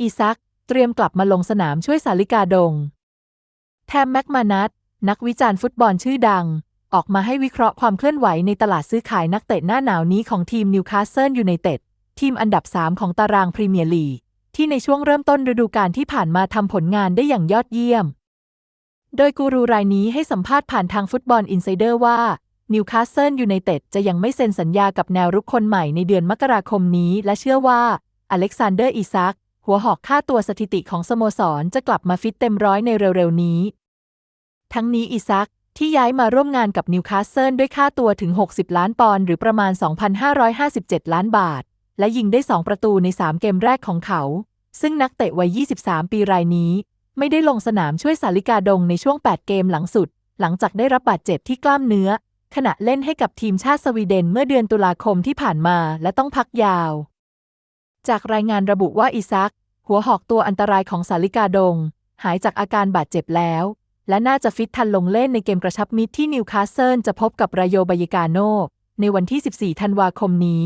อีซัก เตรียมกลับมาลงสนามช่วยสาลิกาดง แทมแม็กมานัทนักวิจารณ์ฟุตบอลชื่อดัง ออกมาให้วิเคราะห์ความเคลื่อนไหวในตลาดซื้อขายนักเตะหน้าหนาวนี้ของทีมนิวคาสเซิลยูไนเต็ดทีมอันดับ 3 ของตารางพรีเมียร์ลีกที่ในช่วงเริ่มต้นฤดูกาลที่ผ่านมาทำผลงานได้อย่างยอดเยี่ยม โดยกูรูรายนี้ให้สัมภาษณ์ผ่านทางฟุตบอลอินไซเดอร์ว่านิวคาสเซิลยูไนเต็ดจะยังไม่เซ็นสัญญากับแนวรุกคนใหม่ในเดือนมกราคมนี้ และเชื่อว่าอเล็กซานเดอร์อิซัก หัวหอกค่าตัวสถิติของสโมสรจะกลับมาฟิตเต็มร้อยในเร็วๆนี้ ทั้งนี้อิซักที่ย้ายมาร่วมงานกับนิวคาสเซิลด้วยค่าตัวถึง 60 ล้านปอนด์หรือประมาณ 2,557 ล้านบาท และยิงได้ 2 ประตูใน 3 เกมแรกของเขา ซึ่งนักเตะวัย 23 ปีรายนี้ ไม่ได้ลงสนามช่วยสาลิกาดงในช่วง 8 เกมหลังสุด หลังจากได้รับบาดเจ็บที่กล้ามเนื้อ ขณะเล่นให้กับทีมชาติสวีเดนเมื่อเดือนตุลาคมที่ผ่านมาและต้องพักยาว จากรายงานระบุว่าอิซัก หัวหอกตัวอันตรายของสาลิกาดง หายจากอาการบาดเจ็บแล้ว และน่าจะฟิตทันลงเล่นในเกมกระชับมิตรที่นิวคาสเซิลจะพบกับรายโยบายกาโนในวันที่ 14 ธันวาคมนี้